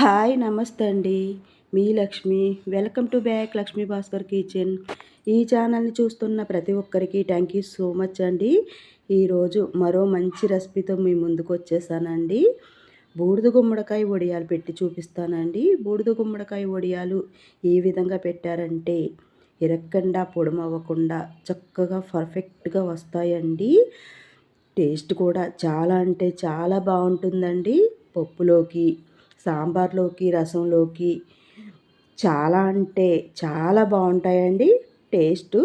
Hi నమస్తే అండి. మీ Lakshmi. Welcome to back Lakshmi Bhaskar kitchen. ఈ ఛానల్ని చూస్తున్న ప్రతి ఒక్కరికి థ్యాంక్ యూ సో మచ్ అండి. ఈరోజు మరో మంచి రెసిపీతో మీ ముందుకు వచ్చేసానండి. బూడిద గుమ్మడికాయ వడియాలు పెట్టి చూపిస్తానండి. బూడిద గుమ్మడికాయ వడియాలు ఏ విధంగా పెట్టారంటే ఇరక్కుండా పొడమవ్వకుండా చక్కగా పర్ఫెక్ట్గా వస్తాయండి. టేస్ట్ కూడా చాలా అంటే చాలా బాగుంటుందండి. పప్పులోకి సాంబార్లోకి రసంలోకి చాలా అంటే చాలా బాగుంటాయండి. టేస్ట్.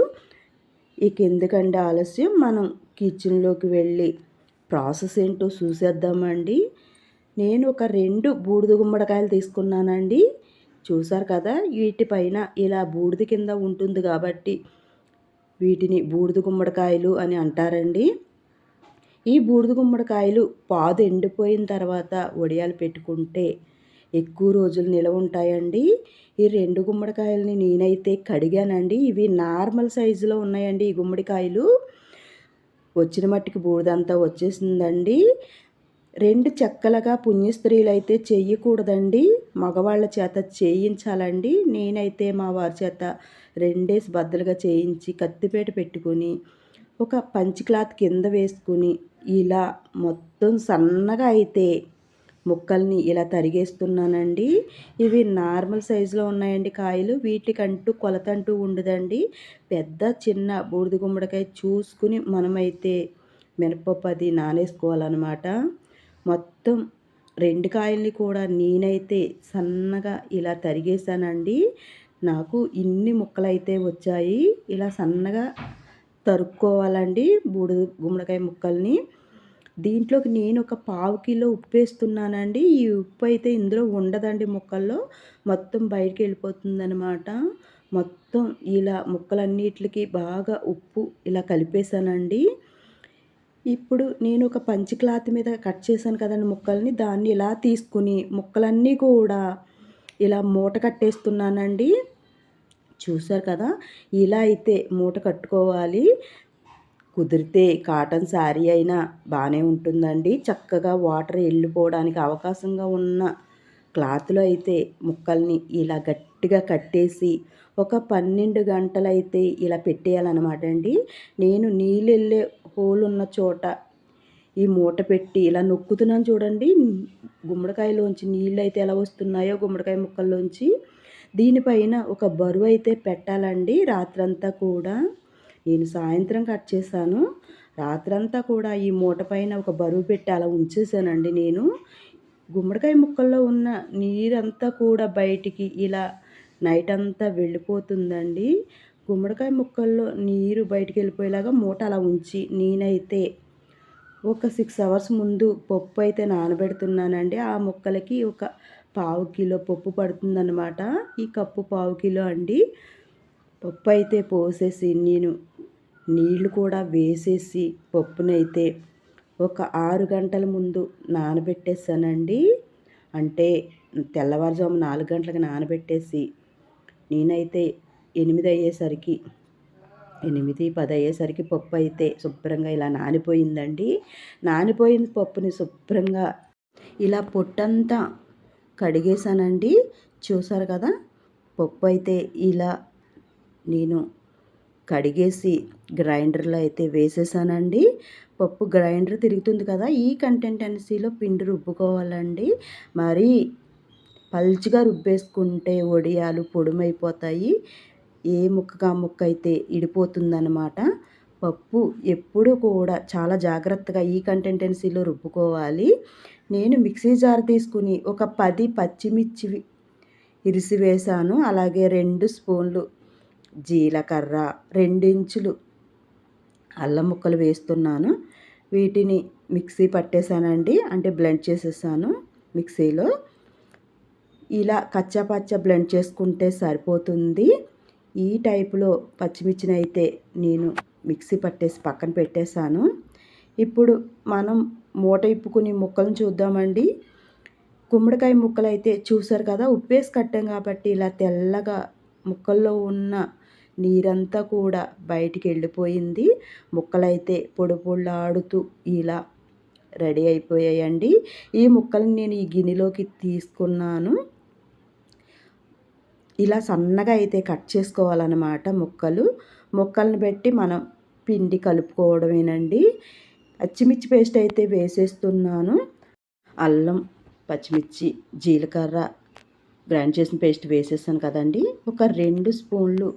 ఇక ఎందుకండి ఆలస్యం? మనం కిచెన్లోకి వెళ్ళి ప్రాసెస్ ఏంటో చూసేద్దామండి. నేను ఒక రెండు బూడిద గుమ్మడికాయలు తీసుకున్నానండి. చూసారు కదా వీటిపైన ఇలా బూడిద కింద ఉంటుంది కాబట్టి వీటిని బూడిద గుమ్మడికాయలు అని అంటారండి. ఈ బూడిద గుమ్మడికాయలు పాదు ఎండిపోయిన తర్వాత వడియాలు పెట్టుకుంటే ఎక్కువ రోజులు నిలవ ఉంటాయండి. ఈ రెండు గుమ్మడికాయలని నేనైతే కడిగానండి. ఇవి నార్మల్ సైజులో ఉన్నాయండి ఈ గుమ్మడికాయలు. వచ్చిన మట్టికి బూడిదంతా వచ్చేసిందండి. రెండు చెక్కలుగా పుణ్యస్త్రీలు అయితే చెయ్యకూడదండి. మగవాళ్ళ చేత చేయించాలండి. నేనైతే మా వారి చేత రెండేసి బద్దలుగా చేయించి కత్తిపేట పెట్టుకుని ఒక పంచి క్లాత్ కింద వేసుకుని ఇలా మొత్తం సన్నగా అయితే ముక్కల్ని ఇలా తరిగేస్తున్నానండి. ఇవి నార్మల్ సైజులో ఉన్నాయండి కాయలు. వీటికంటూ కొలత అంటూ ఉండదండి. పెద్ద చిన్న బూడిద గుమ్మడికాయ చూసుకుని మనమైతే మినపప్పు అది నానేసుకోవాలన్నమాట. మొత్తం రెండు కాయల్ని కూడా నేనైతే సన్నగా ఇలా తరిగేసానండి నాకు ఇన్ని ముక్కలు అయితే వచ్చాయి. ఇలా సన్నగా తరుక్కోవాలండి బూడిద గుమ్మడికాయ ముక్కల్ని. దీంట్లోకి నేను ఒక పావు కిలో ఉప్పు వేస్తున్నానండి ఈ ఉప్పు అయితే ఇందులో ఉండదండి ముక్కల్లో. మొత్తం బయటికి వెళ్ళిపోతుందనమాట మొత్తం ఇలా ముక్కలన్నిటికి బాగా ఉప్పు ఇలా కలిపేశానండి. ఇప్పుడు నేను ఒక పంచి క్లాత్ మీద కట్ చేశాను కదండి ముక్కల్ని. దాన్ని ఇలా తీసుకుని ముక్కలన్నీ కూడా ఇలా మూట కట్టేస్తున్నానండి. చూసారు కదా? ఇలా అయితే మూట కట్టుకోవాలి. కుదిరితే కాటన్ శారీ అయినా బాగానే ఉంటుందండి. చక్కగా వాటర్ వెళ్ళిపోవడానికి అవకాశంగా ఉన్న క్లాత్లో అయితే ముక్కల్ని ఇలా గట్టిగా కట్టేసి ఒక పన్నెండు గంటలైతే ఇలా పెట్టేయాలన్నమాట అండి. నేను నీళ్ళు వెళ్ళే హోల్ ఉన్న చోట ఈ మూట పెట్టి ఇలా నొక్కుతున్నాను చూడండి. గుమ్మడికాయలోంచి నీళ్ళు అయితే ఎలా వస్తున్నాయో గుమ్మడికాయ ముక్కల్లోంచి. దీనిపైన ఒక బరువు అయితే పెట్టాలండి రాత్రంతా కూడా. నేను సాయంత్రం కట్ చేశాను. రాత్రంతా కూడా ఈ మూట పైన ఒక బరువు పెట్టి అలా ఉంచేసానండి నేను. గుమ్మడికాయ ముక్కల్లో ఉన్న నీరంతా కూడా బయటికి ఇలా నైట్ అంతా వెళ్ళిపోతుందండి. గుమ్మడికాయ ముక్కల్లో నీరు బయటికి వెళ్ళిపోయేలాగా మూట అలా ఉంచి నేనైతే ఒక సిక్స్ అవర్స్ ముందు పప్పు అయితే నానబెడుతున్నానండి. ఆ ముక్కలకి ఒక పావు కిలో పప్పు పడుతుందన్నమాట. ఈ కప్పు పావు కిలో అండి. పప్పు అయితే పోసేసి నేను నీళ్ళు కూడా వేసేసి పప్పునైతే ఒక ఆరు గంటల ముందు నానబెట్టేసానండి. అంటే తెల్లవారుజాము నాలుగు గంటలకు నానబెట్టేసి నేనైతే ఎనిమిది అయ్యేసరికి ఎనిమిది పది అయ్యేసరికి పప్పు అయితే శుభ్రంగా ఇలా నానిపోయిందండి. నానిపోయిన పప్పుని శుభ్రంగా ఇలా పొట్టంతా కడిగేసానండి చూసారు కదా? పప్పు అయితే ఇలా నేను కడిగేసి గ్రైండర్లో అయితే వేసేసానండి. పప్పు గ్రైండర్ తిరుగుతుంది కదా? ఈ కంటెంటెన్సీలో పిండి రుబ్బుకోవాలండి. మరి పల్చిగా రుబ్బేసుకుంటే వడియాలు పొడుమైపోతాయి. ఏ ముక్కగా ముక్క అయితే ఇడిపోతుందన్నమాట. పప్పు ఎప్పుడు కూడా చాలా జాగ్రత్తగా ఈ కంటెంటెన్సీలో రుబ్బుకోవాలి. నేను మిక్సీ జార్ తీసుకుని ఒక పది పచ్చిమిర్చి ఇరిసి వేసాను. అలాగే రెండు స్పూన్లు జీలకర్ర రెండించులు అల్లం ముక్కలు వేస్తున్నాను. వీటిని మిక్సీ పట్టేశానండి అంటే బ్లెండ్ చేసేసాను మిక్సీలో. ఇలా కచ్చాపచ్చ బ్లెండ్ చేసుకుంటే సరిపోతుంది. ఈ టైపులో పచ్చిమిర్చిని అయితే నేను మిక్సీ పట్టేసి పక్కన పెట్టేశాను. ఇప్పుడు మనం మూట ఇప్పుకుని ముక్కలను చూద్దామండి. గుమ్మడికాయ ముక్కలు అయితే చూసారు కదా ఉప్పేసి కట్టాం కాబట్టి ఇలా తెల్లగా ముక్కల్లో ఉన్న నీరంతా కూడా బయటికి వెళ్ళిపోయింది. ముక్కలైతే పొడి పొళ్ళాడుతూ ఇలా రెడీ అయిపోయాయండి. ఈ ముక్కల్ని నేను ఈ గిన్నెలోకి తీసుకున్నాను. ఇలా సన్నగా అయితే కట్ చేసుకోవాలన్నమాట ముక్కలు. ముక్కలను పెట్టి మనం పిండి కలుపుకోవడమేనండి. పచ్చిమిర్చి పేస్ట్ అయితే వేసేస్తున్నాను. అల్లం పచ్చిమిర్చి జీలకర్ర గ్రైండ్ చేసిన పేస్ట్ వేసేసాను కదండి. ఒక రెండు స్పూన్లు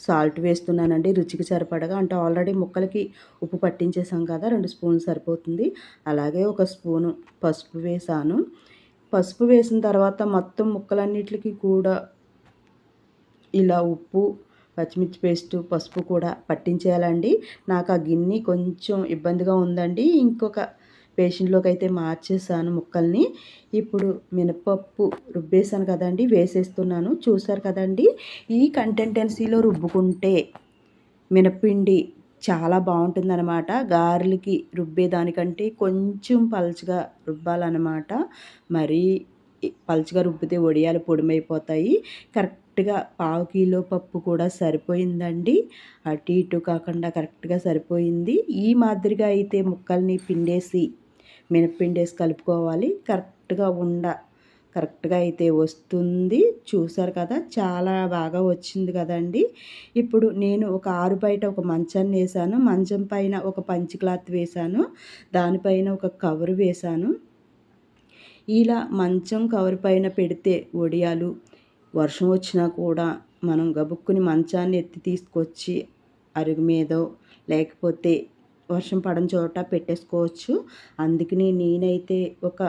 సాల్ట్ వేస్తున్నానండి. రుచికి సరిపడగా అంటే ఆల్రెడీ ముక్కలకి ఉప్పు పట్టించేసాం కదా రెండు స్పూన్లు సరిపోతుంది. అలాగే ఒక స్పూను పసుపు వేసాను. పసుపు వేసిన తర్వాత మొత్తం ముక్కలన్నిటికి కూడా ఇలా ఉప్పు పచ్చిమిర్చి పేస్ట్ పసుపు కూడా పట్టించేయాలండి. నాకు ఆ గిన్నె కొంచెం ఇబ్బందిగా ఉందండి. ఇంకొక పేషెంట్లోకి అయితే మార్చేసాను ముక్కల్ని. ఇప్పుడు మినపప్పు రుబ్బేసాను కదండి వేసేస్తున్నాను. చూసారు కదండి ఈ కంటెంటెన్సీలో రుబ్బుకుంటే మినపిండి చాలా బాగుంటుందన్నమాట. గారెలకి రుబ్బేదానికంటే కొంచెం పలుచగా రుబ్బాలన్నమాట. మరీ పలుచగా రుబ్బితే వడియాలు పొడిమైపోతాయి. కరెక్ట్గా పావు కిలో పప్పు కూడా సరిపోయిందండి. అటు ఇటు కాకుండా కరెక్ట్గా సరిపోయింది. ఈ మాదిరిగా అయితే ముక్కల్ని పిండేసి మినప్పిండేసి కలుపుకోవాలి. కరెక్ట్గా ఉండ కరెక్ట్గా అయితే వస్తుంది. చూసారు కదా చాలా బాగా వచ్చింది కదండి. ఇప్పుడు నేను ఒక ఆరు బయట ఒక మంచాన్ని వేసాను. మంచం పైన ఒక పంచి క్లాత్ వేసాను. దానిపైన ఒక కవర్ వేసాను. ఇలా మంచం కవర్ పైన పెడితే ఒడియాలు. వర్షం వచ్చినా కూడా మనం గబుక్కుని మంచాన్ని ఎత్తి తీసుకొచ్చి అరుగు మీదో లేకపోతే వర్షం పడని చోట పెట్టేసుకోవచ్చు. అందుకని నేనైతే ఒక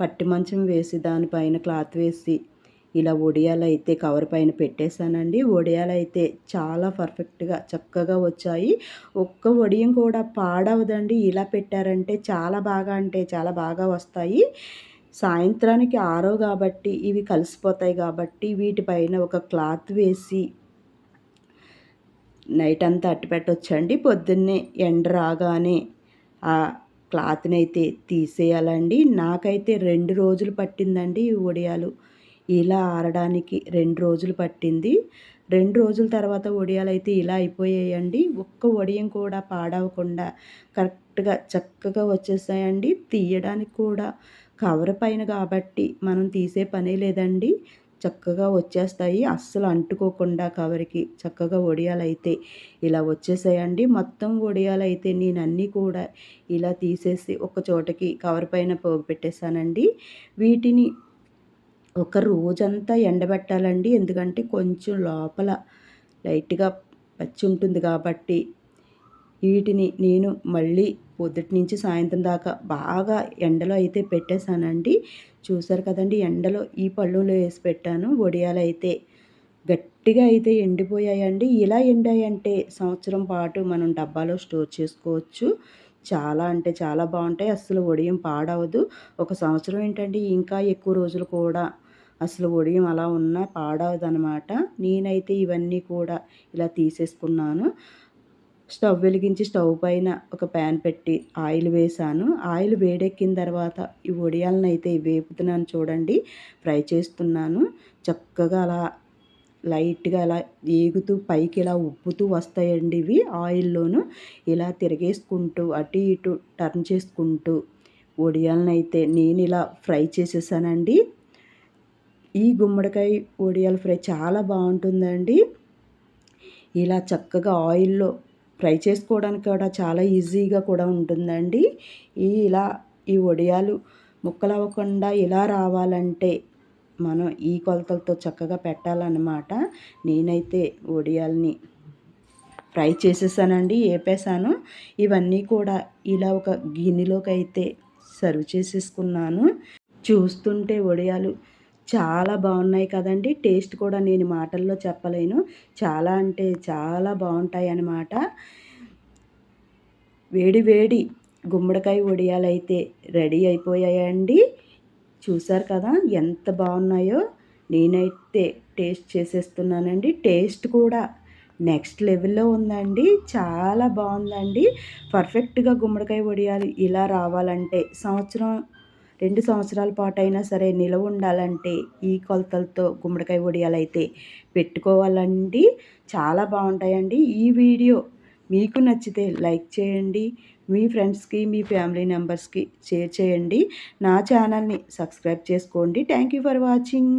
పట్టి మంచం వేసి దానిపైన క్లాత్ వేసి ఇలా ఒడియాలు అయితే కవర్ పైన పెట్టేశానండి. ఒడియాలు అయితే చాలా పర్ఫెక్ట్గా చక్కగా వచ్చాయి. ఒక్క ఒడియం కూడా పాడవదండి. ఇలా పెట్టారంటే చాలా బాగా అంటే చాలా బాగా వస్తాయి. సాయంత్రానికి ఆరో కాబట్టి ఇవి కలిసిపోతాయి కాబట్టి వీటిపైన ఒక క్లాత్ వేసి నైట్ అంతా అట్టి పెట్టొచ్చండి పొద్దున్నే ఎండ రాగానే ఆ క్లాత్ని అయితే తీసేయాలండి. నాకైతే రెండు రోజులు పట్టిందండి ఈ వడియాలు ఇలా ఆరడానికి రెండు రోజులు పట్టింది. రెండు రోజుల తర్వాత వడియాలు అయితే ఇలా అయిపోయాయండి. ఒక్క వడియం కూడా పాడవకుండా కరెక్ట్గా చక్కగా వచ్చేసాయండి. తీయడానికి కూడా కవర్ పైన కాబట్టి మనం తీసే పనే లేదండి. చక్కగా వచ్చేస్తాయి. అస్సలు అంటుకోకుండా కవర్కి చక్కగా వడియాలు అయితే ఇలా వచ్చేసాయండి. మొత్తం వడియాలు అయితే నేను అన్నీ కూడా ఇలా తీసేసి ఒక చోటకి కవర్ పైన పోగు పెట్టేశానండి వీటిని ఒక రోజంతా ఎండబెట్టాలండి. ఎందుకంటే కొంచెం లోపల లైట్గా పచ్చి ఉంటుంది కాబట్టి వీటిని నేను మళ్ళీ పొద్దుటి నుంచి సాయంత్రం దాకా బాగా ఎండలో అయితే పెట్టేశానండి. చూసారు కదండి ఎండలో ఈ పళ్ళులో వేసి పెట్టాను. వడియాలు అయితే గట్టిగా అయితే ఎండిపోయాయండి. ఇలా ఎండాయంటే సంవత్సరం పాటు మనం డబ్బాలో స్టోర్ చేసుకోవచ్చు. చాలా అంటే చాలా బాగుంటాయి. అసలు వడియం పాడవదు. ఒక సంవత్సరం ఏంటంటే ఇంకా ఎక్కువ రోజులు కూడా అసలు వడియం అలా ఉన్నా పాడవదు అనమాట నేనైతే ఇవన్నీ కూడా ఇలా తీసేసుకున్నాను. స్టవ్ వెలిగించి స్టవ్ పైన ఒక ప్యాన్ పెట్టి ఆయిల్ వేసాను ఆయిల్ వేడెక్కిన తర్వాత ఈ వడియాలను అయితే వేపుతున్నాను చూడండి. ఫ్రై చేస్తున్నాను. చక్కగా అలా లైట్గా అలా ఏగుతూ పైకి ఇలా ఉప్పుతూ వస్తాయండి ఇవి ఆయిల్లోను. ఇలా తిరిగేసుకుంటూ అటు ఇటు టర్న్ చేసుకుంటూ వడియాలను అయితే నేను ఇలా ఫ్రై చేసేసానండి. ఈ గుమ్మడికాయ వడియాల ఫ్రై చాలా బాగుంటుందండి. ఇలా చక్కగా ఆయిల్లో ఫ్రై చేసుకోవడానికి కూడా చాలా ఈజీగా కూడా ఉంటుందండి. ఈ ఇలా ఈ వడియాలు ముక్కలు అవ్వకుండా ఇలా రావాలంటే మనం ఈ కొలతలతో చక్కగా పెట్టాలన్నమాట. నేనైతే వడియాల్ని ఫ్రై చేసేసానండి వేపేసాను ఇవన్నీ కూడా ఇలా ఒక గిన్నెలోకి అయితే సర్వ్ చేసేసుకున్నాను. చూస్తుంటే వడియాలు చాలా బాగున్నాయి కదండి. టేస్ట్ కూడా నేను మాటల్లో చెప్పలేను. చాలా అంటే చాలా బాగుంటాయి అన్నమాట. వేడి వేడి గుమ్మడికాయ వడియాలు అయితే రెడీ అయిపోయాయండి. చూసారు కదా ఎంత బాగున్నాయో. నేనైతే టేస్ట్ చేసేస్తున్నానండి. టేస్ట్ కూడా నెక్స్ట్ లెవెల్లో ఉందండి. చాలా బాగుందండి. పర్ఫెక్ట్గా గుమ్మడికాయ వడియాలు ఇలా రావాలంటే సంవత్సరం రెండు సంవత్సరాల పాటు అయినా సరే నిలవ ఉండాలంటే ఈ కొలతలతో గుమ్మడికాయ వడియాలు అయితే పెట్టుకోవాలండి. చాలా బాగుంటాయండి ఈ వీడియో. మీకు నచ్చితే లైక్ చేయండి. మీ ఫ్రెండ్స్కి మీ ఫ్యామిలీ మెంబర్స్కి షేర్ చేయండి. నా ఛానల్ని సబ్స్క్రైబ్ చేసుకోండి. Thank you for watching.